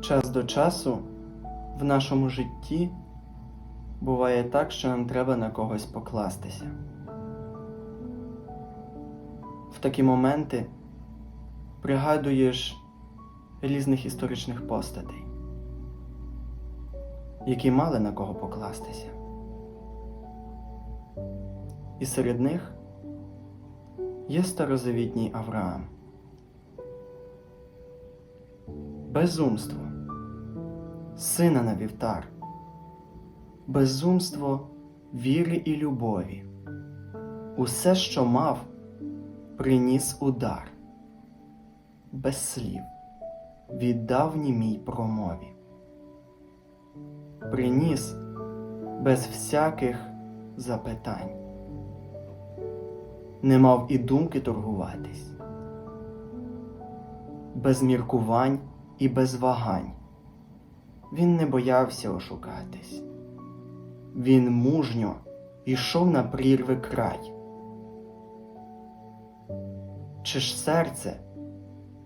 Час до часу в нашому житті буває так, що нам треба на когось покластися. В такі моменти пригадуєш різних історичних постатей, які мали на кого покластися. І серед них є старозавітній Авраам. Безумство, сина на вівтар, безумство віри і любові. Усе, що мав, приніс удар, без слів, віддав німій промові. Приніс без всяких запитань. Не мав і думки торгуватись, без міркувань і без вагань. Він не боявся ошукатись. Він мужньо йшов на прірви край. Чи ж серце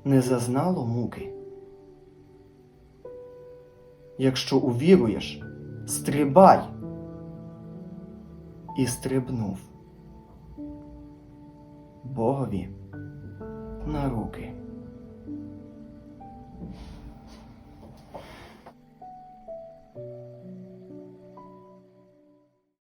не зазнало муки? Якщо увіруєш, стрибай. І стрибнув Богові на руки.